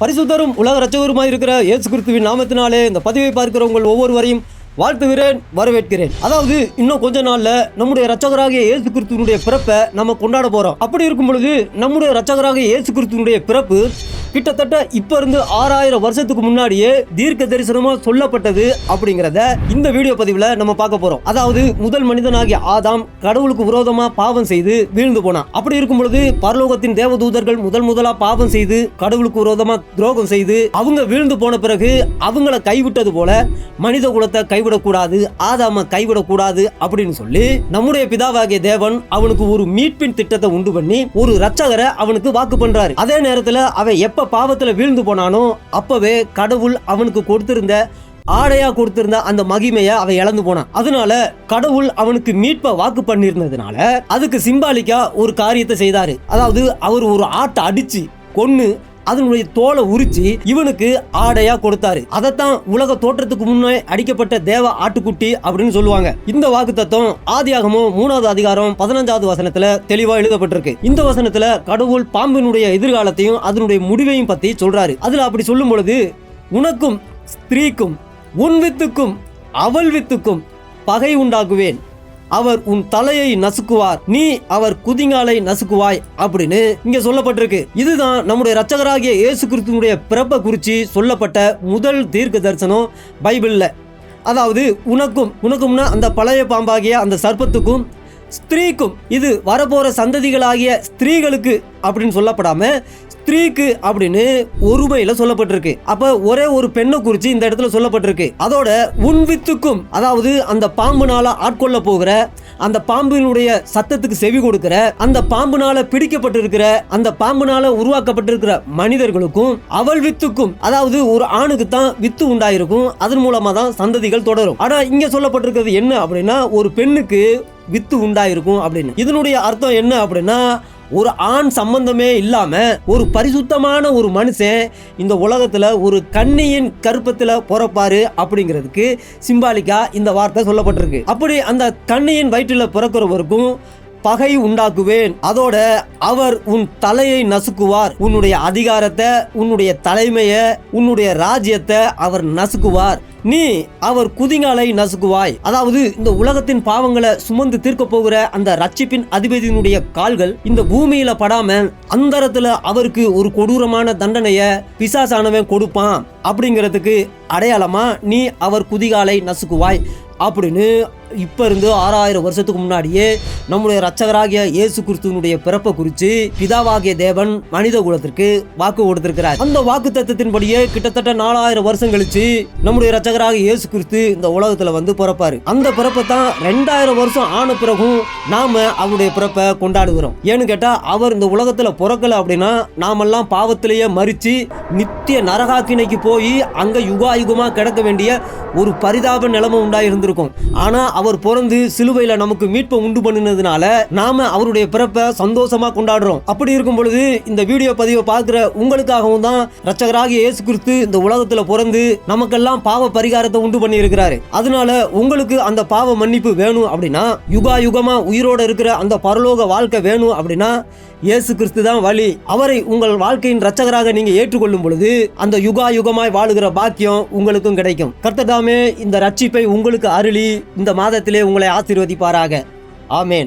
பரிசுத்தரும் உலக ரச்சகருமாய் இருக்கிற இயேசு கிறிஸ்துவின் நாமத்தினாலே இந்த பதிவை பார்க்கிற உங்கள் ஒவ்வொருவரையும் வாழ்த்துகிறேன் வரவேற்கிறேன். அதாவது இன்னும் கொஞ்ச நாள்ல நம்முடைய ரட்சகராகிய இயேசு கிறிஸ்துவனுடைய பிறப்பை நம்ம கொண்டாட போறோம். அப்படி இருக்கும் பொழுது நம்முடைய ரச்சகராகிய இயேசு கிறிஸ்துவனுடைய பிறப்பு கிட்டத்தட்ட இப்ப இருந்து ஆறாயிரம் வருஷத்துக்கு முன்னாடியே தீர்க்க தரிசனமா சொல்லப்பட்டது அப்படிங்கிறத இந்த வீடியோ பதிவுல நம்ம பார்க்க போறோம். அதாவது முதல் மனிதனாகிய ஆதாம் கடவுளுக்கு விரோதமா பாவம் செய்து வீழ்ந்து போனான். அப்படி இருக்கும் பொழுது பரலோகத்தின் தேவதூதர்கள் முதல் முதலா பாவம் செய்து கடவுளுக்கு விரோதமா துரோகம் செய்து அவங்க வீழ்ந்து போன பிறகு அவங்கள கைவிட்டது போல மனித குலத்தை கைவிடக்கூடாது ஆதாம கைவிடக்கூடாது அப்படின்னு சொல்லி நம்முடைய பிதாவாகிய தேவன் அவனுக்கு ஒரு மீட்பின் திட்டத்தை உண்டு பண்ணி ஒரு ரட்சகரை அவனுக்கு வாக்கு பண்றாரு. அதே நேரத்துல அவன் எப்ப பாவத்துல வீழ்ந்து போனானோ அப்போவே கடவுள் அவனுக்கு கொடுத்திருந்த ஆடையா கொடுத்திருந்த அந்த மகிமையை அவன் இழந்து போனான். அதனால கடவுள் அவனுக்கு மீட்பை வாக்கு பண்ணியிருந்ததுனால அதுக்கு சிம்பாலிக்கா ஒரு காரியத்தை செய்தாரு. அதாவது அவர் ஒரு ஆட்டை அடிச்சு கொன்று அதனுடைய தோலை உரிச்சு இவனுக்கு ஆடையா கொடுத்தாரு. அதைத்தான் உலக தோற்றத்துக்கு முன்னே அடிக்கப்பட்ட தேவ ஆட்டுக்குட்டி அப்படின்னு சொல்லுவாங்க. இந்த வாக்கு தத்துவம் ஆதியாகமும் மூணாவது அதிகாரம் பதினஞ்சாவது வசனத்துல தெளிவா எழுதப்பட்டிருக்கு. இந்த வசனத்துல கடவுள் பாம்பினுடைய எதிர்காலத்தையும் அதனுடைய முடிவையும் பத்தி சொல்றாரு. அதுல அப்படி சொல்லும் பொழுது உனக்கும் ஸ்திரீக்கும் உன் வித்துக்கும் அவள் வித்துக்கும் பகை உண்டாக்குவேன் அவர் உன் தலையை நசுக்குவார். நீ அவர் குதிங்காலை நசுக்குவாய் அப்படின்னு இங்க சொல்லப்பட்டிருக்கு. இதுதான் நம்முடைய ரட்சகராகிய இயேசு கிறிஸ்துவனுடைய பிறப்பை குறித்து சொல்லப்பட்ட முதல் தீர்க்க தரிசனம் பைபிளில். அதாவது உனக்கும் உனக்கும்னா அந்த பழைய பாம்பாகிய அந்த சர்ப்பத்துக்கும் ஸ்திரீக்கும் இது வரப்போற சந்ததிகளாகிய ஸ்திரீகளுக்கு அப்படின்னு சொல்லப்படாம ஸ்திரீக்கு அப்படின்னு ஒருமையில சொல்லப்பட்டிருக்கு. அப்ப ஒரே ஒரு பெண்ணை குறித்து இந்த இடத்துல சொல்லப்பட்டிருக்கு. அதோட உன் வித்துக்கும் அதாவது அந்த பாம்புனால ஆட்கொள்ள போகிற அந்த பாம்பினுடைய சத்தத்துக்கு செவி கொடுக்கிற அந்த பாம்புனால பிடிக்கப்பட்டிருக்கிற அந்த பாம்புனால உருவாக்கப்பட்டிருக்கிற மனிதர்களுக்கும் அவள் வித்துக்கும் அதாவது ஒரு ஆணுக்கு தான் வித்து உண்டாயிருக்கும் அதன் மூலமா தான் சந்ததிகள் தொடரும். ஆனா இங்க சொல்லப்பட்டிருக்கிறது என்ன அப்படின்னா ஒரு பெண்ணுக்கு வித்து உண்டாயிருக்கும் அப்படின்னு. இதனுடைய அர்த்தம் என்ன அப்படின்னா ஒரு ஆண் சம்பந்தமே இல்லாம ஒரு பரிசுத்தமான ஒரு மனுஷன் இந்த உலகத்துல ஒரு கண்ணியின் கருப்பத்துல பிறப்பாரு அப்படிங்கிறதுக்கு சிம்பாலிக்கா இந்த வார்த்தை சொல்லப்பட்டிருக்கு. அப்படி அந்த கண்ணியின் வயிற்றில் பிறக்கிறவருக்கும் பகை உண்டாக்குவேன். அதோட அவர் உன் தலையை நசுக்குவார். உன்னுடைய அதிகாரத்தை உன்னுடைய தலைமையை உன்னுடைய ராஜ்யத்தை அவர் நசுக்குவார். நீ அவர் குதிங்காலை நசுக்குவாய். அதாவது இந்த உலகத்தின் பாவங்களை சுமந்து தீர்க்க போகிற அந்த ரட்சிப்பின் அதிபதியினுடைய கால்கள் இந்த பூமியில படாம அந்தரத்துல அவருக்கு ஒரு கொடூரமான தண்டனைய பிசாசானவன் கொடுப்பான். அப்படிங்கிறதுக்கு அடையாளமா நீ அவர் குதிகாலை நசுக்குவாய். அப்படின்னு இப்போ இருந்து ஆறாயிரம் வருஷத்துக்கு முன்னாடியே நம்முடைய ரட்சகராகிய இயேசு கிறிஸ்துவனுடைய பிறப்பை குறித்து பிதாவாகிய தேவன் மனித குலத்திற்கு வாக்கு கொடுத்திருக்கிறார். அந்த வாக்கு தத்துவத்தின்படியே கிட்டத்தட்ட நாலாயிரம் வருஷம் கழிச்சு நம்முடைய ரச்சகராக இயேசு கிறிஸ்து இந்த உலகத்துல வந்து பிறப்பாரு. அந்த பிறப்பை தான் ரெண்டாயிரம் வருஷம் ஆன பிறகும் நாம அவருடைய பிறப்பை கொண்டாடுகிறோம். ஏன்னு கேட்டா அவர் இந்த உலகத்துல பிறக்கல அப்படின்னா நாமெல்லாம் பாவத்திலேயே மறித்து நித்திய நரகாக்கினைக்கு போய் அங்க யுகாயுகமாக கிடக்க வேண்டிய ஒரு பரிதாப நிலைமை உண்டா இருந்திருக்கும் ஆனா அவர் பிறந்து சிலுவையில நமக்கு மீட்பை உண்டு பண்ணினதுனால நாம அவருடைய பிறப்பை சந்தோஷமா கொண்டாடுறோம். அப்படி இருக்கும் பொழுது இந்த வீடியோ பதிவை பார்க்குற உங்களுக்காகவும் தான் ரட்சகராகிய இயேசு கிறிஸ்து இந்த உலகத்துல பிறந்து நமக்கெல்லாம் பாவ பரிகாரத்தை உண்டு பண்ணி இருக்கிறாரு அதனால உங்களுக்கு அந்த பாவ மன்னிப்பு வேணும் அப்படின்னா யுகா யுகமா உயிரோட இருக்கிற அந்த பரலோக வாழ்க்கை வேணும் அப்படின்னா இயேசு கிறிஸ்து தான் வழி. அவரை உங்கள் வாழ்க்கையின் ரட்சகராக நீங்க ஏற்றுக்கொள்ளும் பொழுது அந்த யுகா யுகமாய் வாழுகிற பாக்கியம் உங்களுக்கும் கிடைக்கும். கர்த்ததாமே இந்த ரட்சிப்பை உங்களுக்கு அருளி இந்த மாதத்திலே உங்களை ஆசீர்வதிப்பாராக. ஆமேன்.